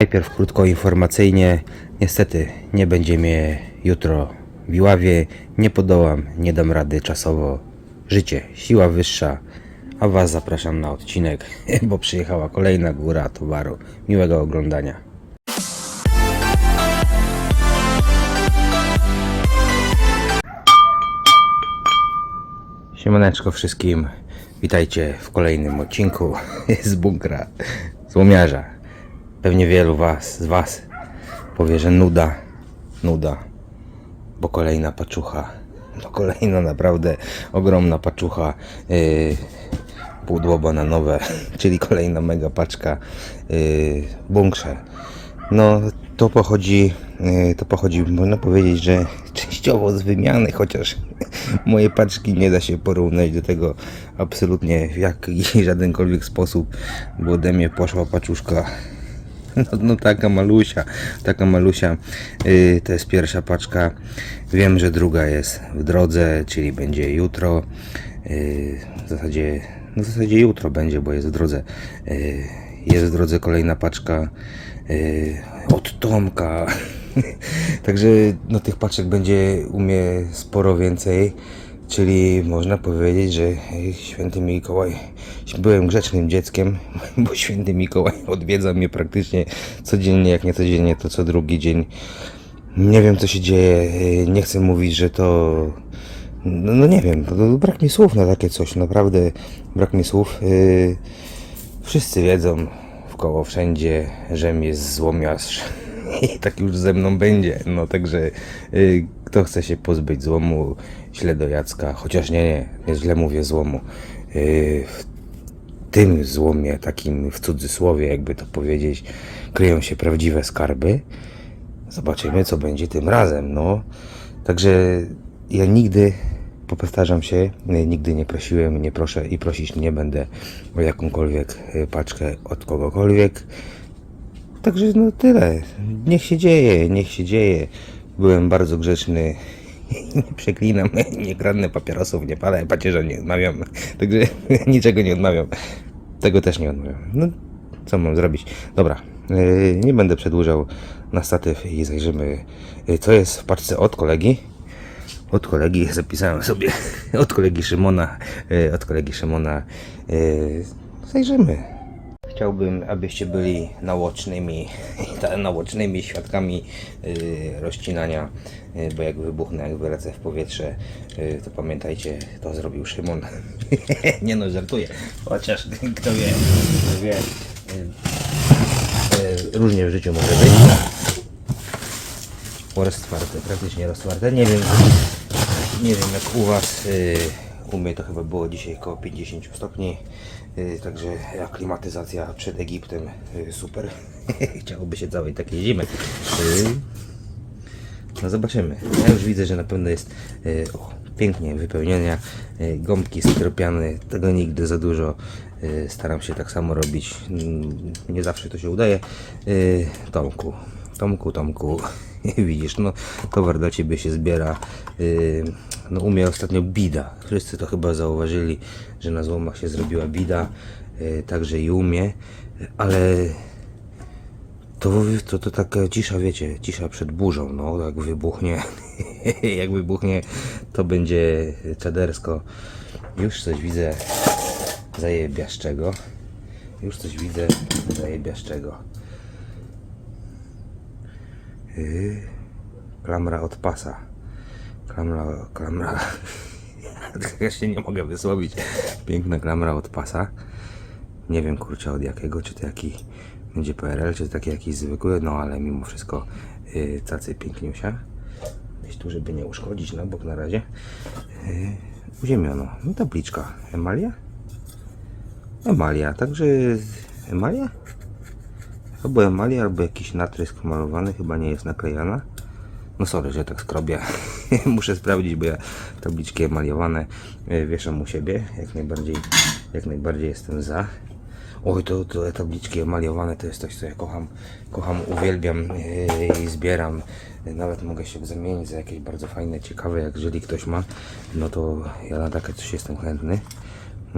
Najpierw krótko informacyjnie. Niestety nie będzie mnie jutro w Iławie. Nie podołam, nie dam rady czasowo. Życie, siła wyższa. A Was zapraszam na odcinek, bo przyjechała kolejna góra towaru. Miłego oglądania. Siemaneczko wszystkim. Witajcie w kolejnym odcinku z bunkra złomiarza. Pewnie wielu was, z was powie, że nuda, nuda, bo kolejna paczucha, no kolejna naprawdę ogromna paczucha, yy, pudło bananowe, czyli kolejna mega paczka yy. No to pochodzi, yy, to pochodzi, można powiedzieć, że częściowo z wymiany, chociaż moje paczki nie da się porównać do tego absolutnie w jaki żadenkolwiek sposób, bo ode mnie poszła paczuszka no, no taka malusia, taka malusia. Yy, to jest pierwsza paczka. Wiem, że druga jest w drodze, czyli będzie jutro. Yy, w zasadzie, no w zasadzie jutro będzie, bo jest w drodze. Yy, jest w drodze kolejna paczka yy, od Tomka. Także no, tych paczek będzie u mnie sporo więcej. Czyli można powiedzieć, że święty Mikołaj, byłem grzecznym dzieckiem, bo święty Mikołaj odwiedza mnie praktycznie codziennie, jak nie codziennie, to co drugi dzień. Nie wiem co się dzieje, nie chcę mówić, że to... No, no nie wiem, to brak mi słów na takie coś, naprawdę brak mi słów. Yy, wszyscy wiedzą w koło wszędzie, że mi jest złomiarz i tak już ze mną będzie. No także y, kto chce się pozbyć złomu, źle do Jacka, chociaż nie, nie, nie źle mówię złomu. Y, tym złomie, takim w cudzysłowie, jakby to powiedzieć, kryją się prawdziwe skarby. Zobaczymy, co będzie tym razem. No, także ja nigdy, powtarzam się, y, nigdy nie prosiłem, nie proszę i prosić nie będę o jakąkolwiek y, paczkę od kogokolwiek. Także no tyle. Niech się dzieje, niech się dzieje. Byłem bardzo grzeczny. Nie przeklinam, nie kradnę papierosów, nie palę pacierza, nie odmawiam. Także niczego nie odmawiam. Tego też nie odmawiam. No, co mam zrobić? Dobra, yy, nie będę przedłużał na statyw i zajrzymy, yy, co jest w paczce od kolegi. Od kolegi zapisałem sobie, od kolegi Szymona, yy, od kolegi Szymona. Zajrzymy. Chciałbym, abyście byli naocznymi, naocznymi świadkami yy, rozcinania, yy, bo jak wybuchnę, jak wylecę w powietrze, yy, to pamiętajcie, to zrobił Szymon. Nie no, żartuję. Chociaż kto wie, kto wie. Różnie w życiu może być. Roztwarte, praktycznie roztwarte. Nie wiem, nie wiem jak u Was. U mnie to chyba było dzisiaj około 50 stopni. Yy, także ja, klimatyzacja przed Egiptem yy, super. Chciałoby się całej takiej zimy. Yy, no zobaczymy. Ja już widzę, że na pewno jest o, pięknie wypełnienia. Gąbki skropiane, tego nigdy za dużo. Staram się tak samo robić. Mm, Nie zawsze to się udaje. Tomku, Tomku, Tomku, widzisz, no towar dla Ciebie się zbiera. No u mnie ostatnio bida. Wszyscy to chyba zauważyli, że na złomach się zrobiła bida. Yy, także i u mnie. Ale to, to, to taka cisza, wiecie, cisza przed burzą, no, jak wybuchnie, jak wybuchnie, to będzie czadersko. Już coś widzę zajebiaszczego. Już coś widzę zajebiaszczego. Yy, klamra od pasa. Klamra, klamra. ja się nie mogę wysłowić. Piękna klamra od pasa. Nie wiem kurczę od jakiego, czy to jaki będzie PRL, czy to taki jakiś zwykły, no ale mimo wszystko yy, cacy piękniusia. Gdzieś tu, żeby nie uszkodzić na bok na razie. Yy, uziemiono. No tabliczka. Emalia? Emalia, także emalia? Albo emalia, albo jakiś natrysk malowany, chyba nie jest naklejana. No sorry, że tak skrobię. Muszę sprawdzić, bo ja tabliczki emaliowane e, wieszam u siebie. Jak najbardziej, jak najbardziej jestem za. Oj, to, to te tabliczki emaliowane to jest coś, co ja kocham, kocham, uwielbiam e, i zbieram. Nawet mogę się zamienić za jakieś bardzo fajne, ciekawe, jak jeżeli ktoś ma, no to ja na takie coś jestem chętny.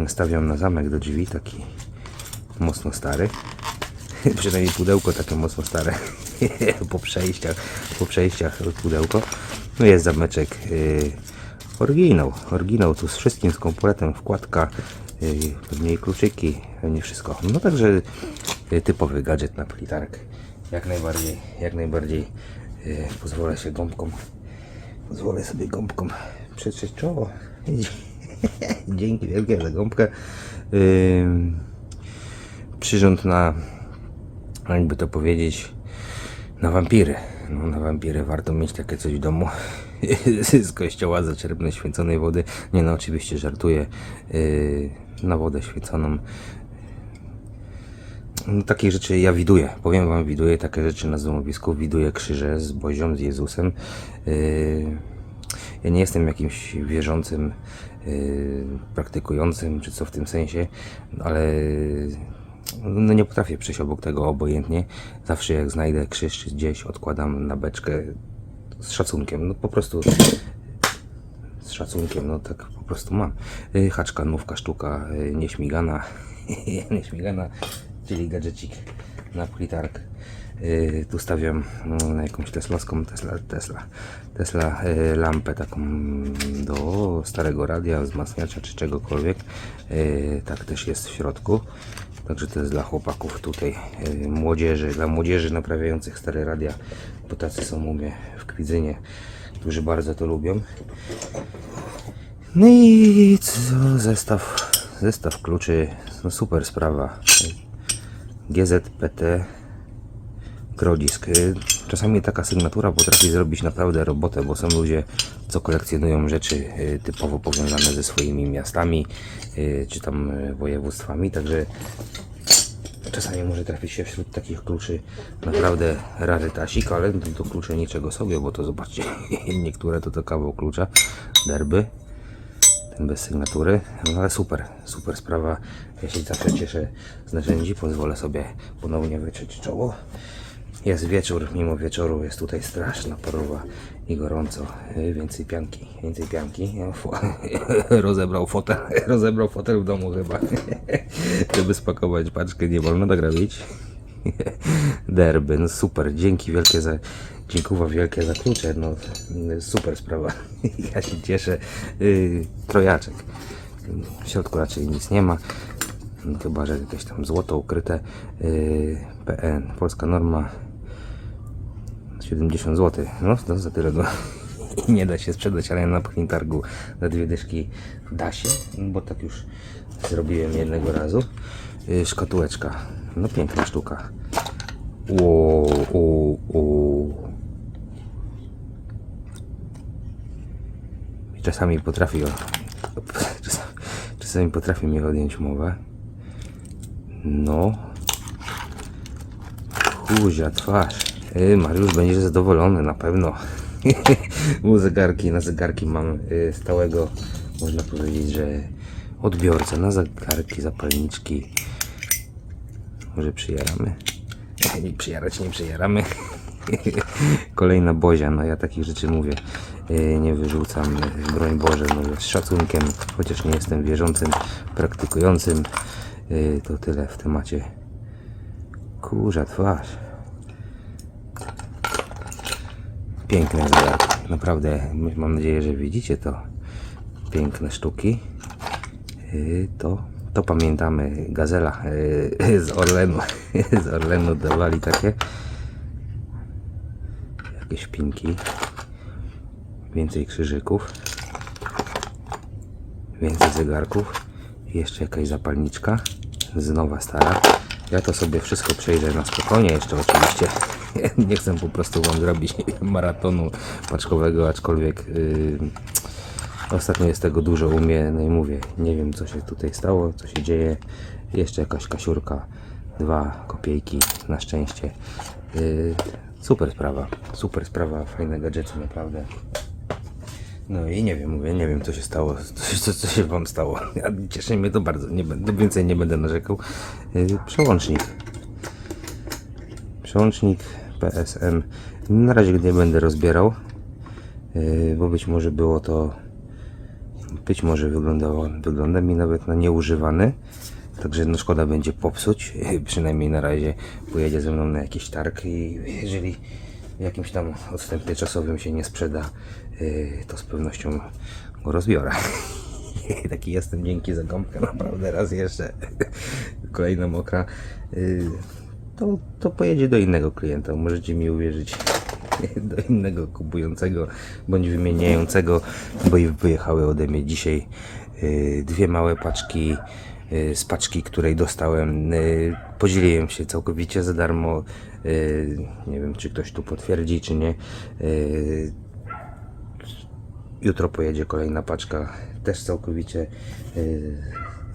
Stawiam na zamek do drzwi, taki mocno stary. Przynajmniej pudełko takie mocno stare. po przejściach, po przejściach pudełko. No jest zameczek yy, oryginał. Oryginał tu z wszystkim, z kompletem, wkładka, yy, kluczyki, nie wszystko. No także yy, typowy gadżet na plitarkę. Jak najbardziej, jak najbardziej yy, pozwolę się gąbką, pozwolę sobie gąbką przetrzeć czoło. Dzięki wielkie za gąbkę. Yy, przyrząd na, jakby to powiedzieć, na wampiry. No, na wampiry warto mieć takie coś w domu. Z kościoła zaczerpnę święconej wody. Nie no, oczywiście żartuję. Yy, na wodę święconą. No, takie rzeczy ja widuję. Powiem wam, widuję takie rzeczy na złomowisku. Widuję krzyże z Bozią, z Jezusem. Yy, ja nie jestem jakimś wierzącym, yy, praktykującym, czy co w tym sensie, ale no nie potrafię przejść obok tego obojętnie. Zawsze jak znajdę krzyż gdzieś, odkładam na beczkę z szacunkiem. No po prostu z szacunkiem, no tak po prostu mam. Yy, Haczka, nówka, sztuka, yy, nieśmigana, nieśmigana, czyli gadżecik na plitarkę. Yy, tu stawiam mm, na jakąś teslowską Tesla, Tesla, Tesla lampę taką do starego radia, wzmacniacza czy czegokolwiek. Tak też jest w środku. Także to jest dla chłopaków tutaj, yy, młodzieży, dla młodzieży naprawiających stare radia, bo tacy są u mnie w Kwidzynie, którzy bardzo to lubią. No i co? Zestaw, zestaw kluczy, no super sprawa. GZPT Grodzisk. Czasami taka sygnatura potrafi zrobić naprawdę robotę, bo są ludzie, co kolekcjonują rzeczy y, typowo powiązane ze swoimi miastami, y, czy tam y, województwami, także czasami może trafić się wśród takich kluczy naprawdę rarytasik, ale to, to klucze niczego sobie, bo to zobaczcie, niektóre to to kawał klucza, derby, ten bez sygnatury, no ale super, super sprawa. Ja się zawsze cieszę z narzędzi, pozwolę sobie ponownie wytrzeć czoło. Jest wieczór, mimo wieczoru jest tutaj straszna parowa i gorąco. Yy, Więcej pianki, więcej pianki. Rozebrał fotel, rozebrał fotel w domu chyba. Żeby spakować paczkę, nie wolno tak robić. Derby, no super, dzięki wielkie za, dziękuję wielkie za klucze, no super sprawa, ja się cieszę, yy, trojaczek, w środku raczej nic nie ma, chyba, że jakieś tam złoto ukryte, yy, PN, polska norma, 70 zł, no to za tyle go nie da się sprzedać, ale na pchni targu za dwie dyszki da się, bo tak już zrobiłem jednego razu. Yy, szkatułeczka, no piękna sztuka. O, o. I Czasami potrafi, o- czasami, czasami potrafi mi odjąć mowę. No. Kuzia twarz. Yy, Mariusz będzie zadowolony na pewno. Bo zegarki, na zegarki mam y, stałego, można powiedzieć, że odbiorcę na zegarki, zapalniczki. Może przyjaramy? Nie przyjarać, nie przyjaramy. Kolejna bozia, no ja takich rzeczy mówię. yy, Nie wyrzucam, broń Boże, no z szacunkiem, chociaż nie jestem wierzącym, praktykującym. To tyle w temacie. Kurza twarz. Piękne zegarki. Naprawdę, mam nadzieję, że widzicie to. Piękne sztuki. Yy, To, to pamiętamy Gazela yy, z Orlenu. Z Orlenu dawali takie. Jakieś pinki. Więcej krzyżyków. Więcej zegarków. Jeszcze jakaś zapalniczka. Z nowa stara. Ja to sobie wszystko przejrzę na spokojnie jeszcze oczywiście. Nie chcę po prostu wam zrobić maratonu paczkowego, aczkolwiek yy, ostatnio jest tego dużo u mnie, no i mówię, nie wiem co się tutaj stało, co się dzieje. Jeszcze jakaś kasiurka, dwa kopiejki na szczęście. Yy, super sprawa, super sprawa, fajne gadżety naprawdę. No i nie wiem, mówię, nie wiem co się stało, co, co, się wam stało. Ja, cieszy mnie to bardzo, nie będę, więcej nie będę narzekał. Yy, przełącznik. Przełącznik PSM. Na razie nie będę rozbierał, yy, bo być może było to, być może wyglądało, wygląda mi nawet na nieużywany. Także no szkoda będzie popsuć, przynajmniej na razie pojedzie ze mną na jakiś targ i jeżeli w jakimś tam odstępie czasowym się nie sprzeda, yy, to z pewnością go rozbiorę. Taki jestem dzięki za gąbkę, naprawdę raz jeszcze. Kolejna mokra. To, to pojedzie do innego klienta, możecie mi uwierzyć. Do innego kupującego bądź wymieniającego, bo wyjechały ode mnie dzisiaj yy, dwie małe paczki yy, z paczki, której dostałem. Yy, Podzieliłem się całkowicie za darmo. Nie wiem, czy ktoś tu potwierdzi, czy nie. Jutro pojedzie kolejna paczka, też całkowicie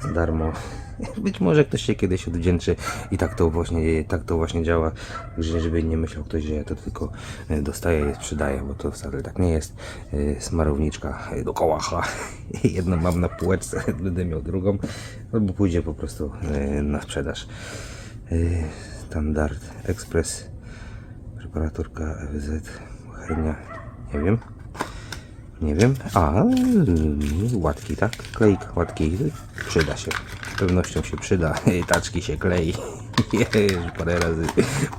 za darmo. Być może ktoś się kiedyś odwdzięczy i tak to właśnie, tak to właśnie działa. Żeby nie myślał ktoś, że ja to tylko yy, dostaję i sprzedaję, bo to wcale tak nie jest. Yy, Smarowniczka do kołacha. Jedną mam na półeczce, będę miał drugą. Albo pójdzie po prostu yy, na sprzedaż. Standard Express, preparatorka FZ, hernia, nie wiem. Nie wiem. A, łatki, tak? Klejk, łatki. Przyda się. Z pewnością się przyda. Taczki się klei. Już parę razy,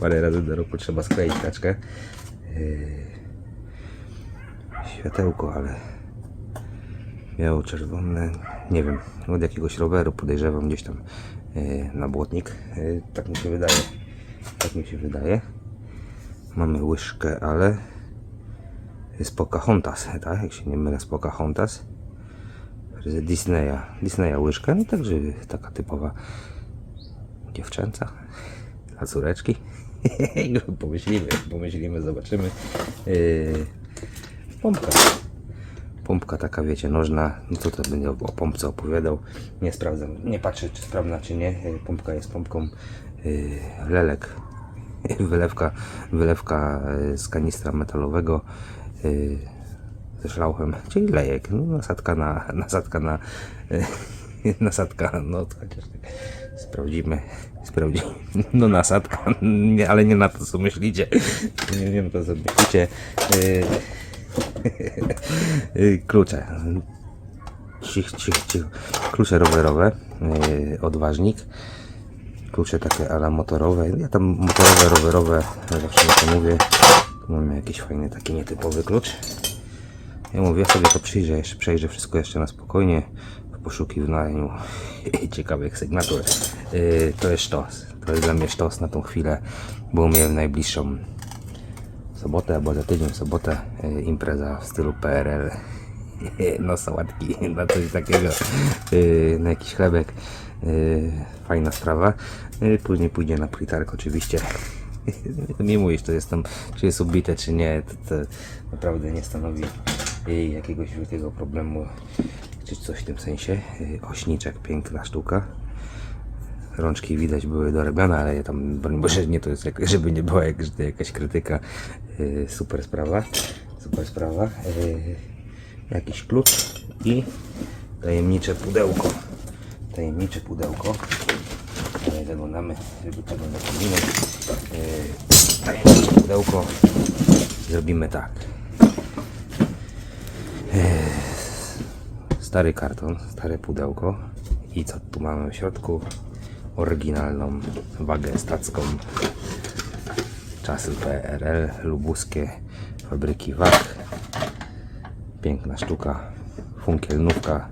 parę razy do roku trzeba skleić taczkę. Yy, Światełko, ale biało-czerwone. Nie wiem. Od jakiegoś roweru podejrzewam gdzieś tam yy, na błotnik. Yy, Tak mi się wydaje. Tak mi się wydaje. Mamy łyżkę, ale z Pocahontas, tak? Jak się nie mylę, z Pocahontas. Z Disneya. Disneya łyżka, no także taka typowa dziewczęca. Dla córeczki. pomyślimy, pomyślimy, zobaczymy. Yy, pompka. Pompka taka, wiecie, nożna. No to to będę o o pompce opowiadał. Nie sprawdzam, nie patrzę, czy sprawna, czy nie. Yy, Pompka jest pompką. Yy, lelek. Wylewka, wylewka yy, z kanistra metalowego yy, ze szlauchem, czyli lejek. No, nasadka na, nasadka na, yy, nasadka, no chociaż tak sprawdzimy, sprawdzimy. No nasadka, nie, ale nie na to, co myślicie. Nie wiem, to co myślicie. Yy, klucze. Cich, cich, cich. Klucze rowerowe, odważnik klucze takie ala motorowe. Ja tam motorowe, rowerowe, zawsze to mówię. Tu mamy jakiś fajny, taki nietypowy klucz. Ja mówię, ja sobie to przyjrzę, jeszcze przejrzę wszystko jeszcze na spokojnie w poszukiwaniu ciekawych sygnatur. Yy, to jest sztos. To jest dla mnie sztos na tą chwilę, bo miałem najbliższą sobotę albo za tydzień sobotę yy, impreza w stylu PRL. No sałatki, na coś takiego, yy, na jakiś chlebek. Yy, fajna sprawa. Yy, później pójdzie na plitark oczywiście. Nie mówisz, to jest tam, czy jest ubite, czy nie, to, to naprawdę nie stanowi jakiegoś wielkiego problemu, czy coś w tym sensie. Yy, ośniczek, piękna sztuka. Rączki widać były dorabiane, ale ja tam, broń Boże, nie to jest, żeby nie była jak, jakaś krytyka. Yy, super sprawa, super sprawa. Yy, jakiś klucz i tajemnicze pudełko. Tajemnicze pudełko. Zaglądamy, żeby tego pominąć. Yy, tajemnicze pudełko. Zrobimy tak. Yy, stary karton, stare pudełko. I co tu mamy w środku? Oryginalną wagę stacką. Czasy PRL, lubuskie fabryki wag. Piękna sztuka, funkielnówka,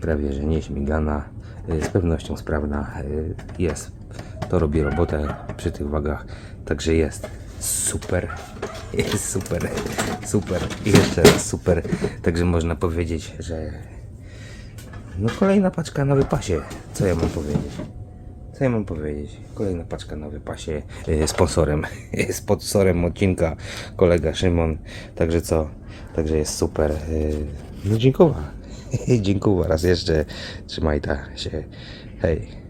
prawie że nieśmigana, y, z pewnością sprawna jest. To robi robotę przy tych wagach, także jest super, jest super, super i jeszcze raz super. Także można powiedzieć, że no kolejna paczka na wypasie. Co ja mam powiedzieć? Co ja mam powiedzieć? Kolejna paczka na wypasie. Yy, sponsorem. Sponsorem odcinka kolega Szymon. Także co? Także jest super. Yy, no dziękuję. dziękuję raz jeszcze. Trzymaj ta się. Hej.